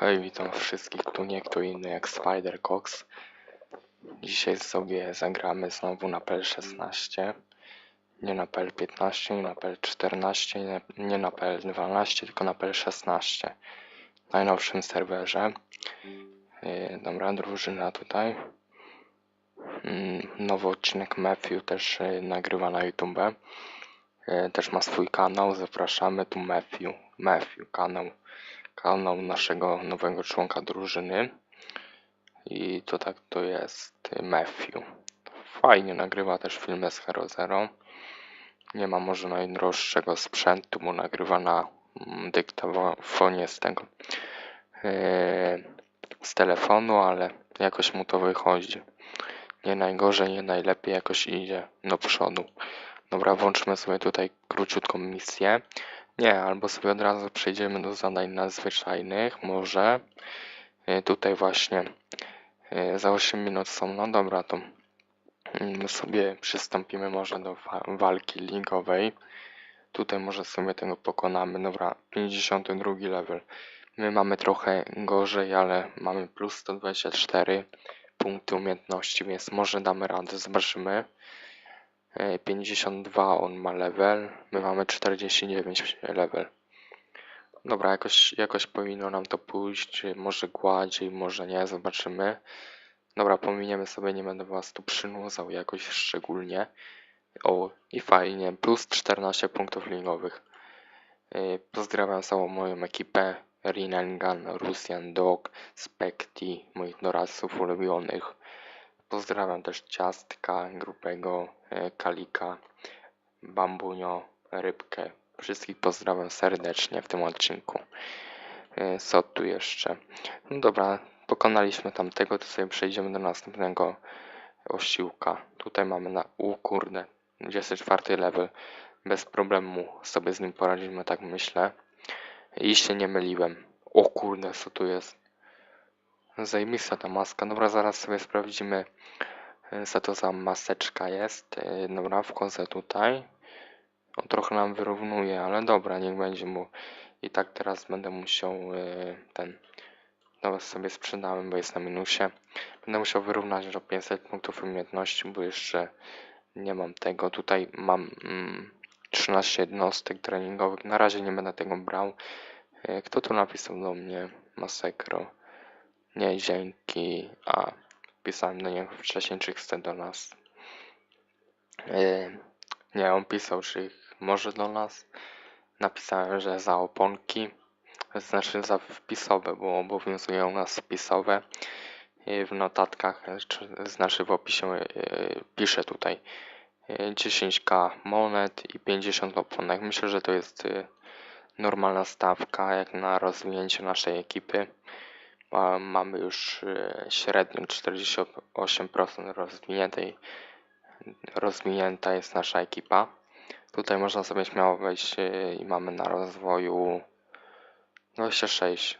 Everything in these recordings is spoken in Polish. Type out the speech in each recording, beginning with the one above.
Hej, witam wszystkich, tu nie kto inny jak Spider Cox. Dzisiaj sobie zagramy znowu na PL16. Nie na PL15, nie na PL14, nie, na PL12, tylko na PL16. Najnowszym serwerze. Yy, dobra, drużyna tutaj. Mm, Nowy odcinek Matthew też yy, nagrywa na YouTube. Yy, Też ma swój kanał, zapraszamy tu Matthew. Matthew, kanał kanał naszego nowego członka drużyny. I to tak to jest Matthew. Fajnie nagrywa też filmy z Hero Zero. Nie ma może najdroższego sprzętu, bo nagrywa na mm, dyktafonie z tego yy, z telefonu, ale jakoś mu to wychodzi. Nie najgorzej, nie najlepiej, jakoś idzie do przodu. Dobra, włączmy sobie tutaj króciutką misję. Nie, albo sobie od razu przejdziemy do zadań nadzwyczajnych, może. Y, Tutaj właśnie y, za 8 minut są, no dobra, to mm, sobie przystąpimy może do wa- walki ligowej. Tutaj może sobie tego pokonamy. Dobra, 52 level. My mamy trochę gorzej, ale mamy plus 124 punkty umiejętności, więc może damy radę. Zobaczymy. E, 52 on ma level, my mamy 49 level. Dobra, jakoś, jakoś powinno nam to pójść, może gładziej, może nie, zobaczymy. Dobra, pominiemy sobie, nie będę was tu przynudzał jakoś szczególnie. O, i fajnie, plus 14 punktów ligowych. E, Pozdrawiam całą moją ekipę, Rinengan, Rusian Dog, Spekti, moich doradców ulubionych. Pozdrawiam też Ciastka, Grubego, e, Kalika, Bambunio, Rybkę. Wszystkich pozdrawiam serdecznie w tym odcinku. E, Co tu jeszcze? No dobra, pokonaliśmy tamtego, to sobie przejdziemy do następnego osiłka. Tutaj mamy na... U kurde, 24 level. Bez problemu sobie z nim poradzimy, tak myślę. I się nie myliłem. O kurde, co tu jest? Zajmista ta maska. Dobra, zaraz sobie sprawdzimy, e, co to za maseczka jest. E, Dobra, wchodzę tutaj. On trochę nam wyrównuje, ale dobra, niech będzie mu. I tak teraz będę musiał e, ten. Dobra, sobie sprzedałem, bo jest na minusie. Będę musiał wyrównać do 500 punktów umiejętności, bo jeszcze nie mam tego. Tutaj mam mm, 13 jednostek treningowych. Na razie nie będę tego brał. Kto tu napisał do mnie? Masekro. Nie, dzięki. A, pisałem do niego wcześniej, czy chce do nas. Yy, nie, on pisał, czy może do nas. Napisałem, że za oponki. Znaczy za wpisowe, bo obowiązują nas wpisowe. W notatkach, e, czy, znaczy w opisie yy, piszę tutaj yy, 10k monet i 50 oponek. Myślę, że to jest normalna stawka jak na rozwinięcie naszej ekipy. Ma- mamy już e, średnio 48% rozwiniętej, rozwinięta jest nasza ekipa. Tutaj można sobie śmiało wejść e, i mamy na rozwoju 26.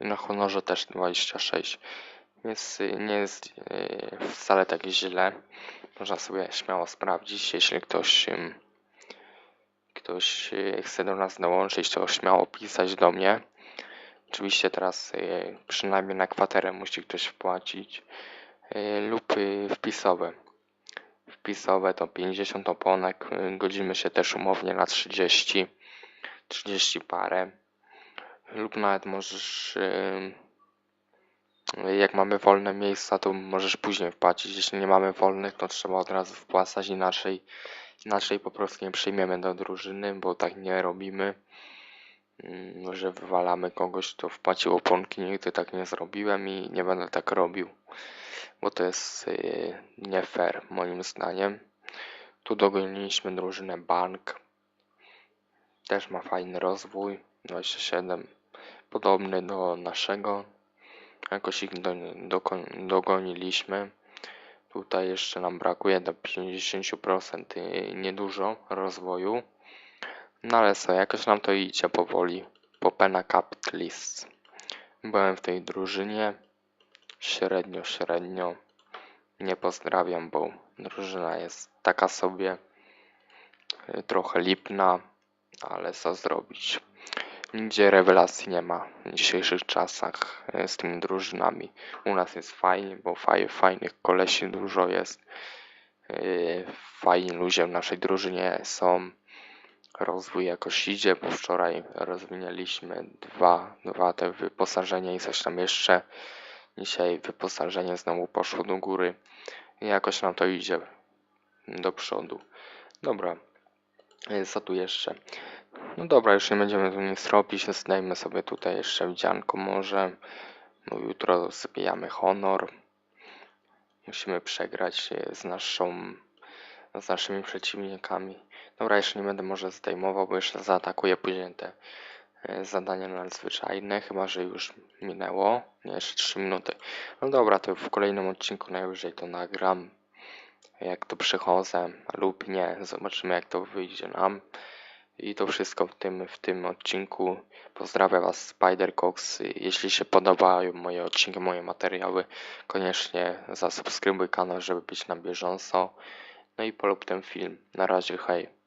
I na honorze też 26. Więc e, nie jest wcale tak źle. Można sobie śmiało sprawdzić, jeśli ktoś ktoś chce do nas dołączyć, to śmiało pisać do mnie. Oczywiście teraz y, przynajmniej na kwaterę musi ktoś wpłacić y, lub wpisowe. Wpisowe to 50 oponek, y, godzimy się też umownie na 30, 30 parę. Lub nawet możesz jak mamy wolne miejsca to możesz później wpłacić, jeśli nie mamy wolnych to trzeba od razu wpłacać inaczej inaczej po prostu nie przyjmiemy do drużyny, bo tak nie robimy że wywalamy kogoś, kto wpłacił oponki. Nigdy tak nie zrobiłem i nie będę tak robił, bo to jest yy, nie fair moim zdaniem. Tu dogoniliśmy drużynę Bank. Też ma fajny rozwój. 27. Podobny do naszego. Jakoś ich do, dokon- dogoniliśmy. Tutaj jeszcze nam brakuje do 50% yy, niedużo rozwoju. No ale co, jakoś nam to idzie powoli. Popena Capitalist. Byłem w tej drużynie. Średnio, średnio. Nie pozdrawiam, bo drużyna jest taka sobie. Trochę lipna, ale co zrobić. Nigdzie rewelacji nie ma w dzisiejszych czasach e, z tymi drużynami. U nas jest fajnie, bo faj, fajnych kolesi dużo jest. E, Fajni ludzie w naszej drużynie są. Rozwój jakoś idzie, bo wczoraj rozwinęliśmy dwa, dwa te wyposażenia i coś tam jeszcze. Dzisiaj wyposażenie znowu poszło do góry i jakoś nam to idzie do przodu. Dobra, E, co tu jeszcze? No dobra, już nie będziemy tu nic robić, zdajmy sobie tutaj jeszcze wdzianko może. No jutro zbijamy honor. Musimy przegrać e, z naszą z naszymi przeciwnikami. Dobra, jeszcze nie będę może zdejmował, bo jeszcze zaatakuję później te e, zadania nadzwyczajne, chyba że już minęło. Nie, jeszcze 3 minuty. No dobra, to w kolejnym odcinku najwyżej to nagram. Jak to przychodzę lub nie, zobaczymy jak to wyjdzie nam. I to wszystko w tym, w tym odcinku. Pozdrawiam Was Spidercox. Jeśli się podobają moje odcinki, moje materiały, koniecznie zasubskrybuj kanał, żeby być na bieżąco. No i polub ten film. Na razie, hej.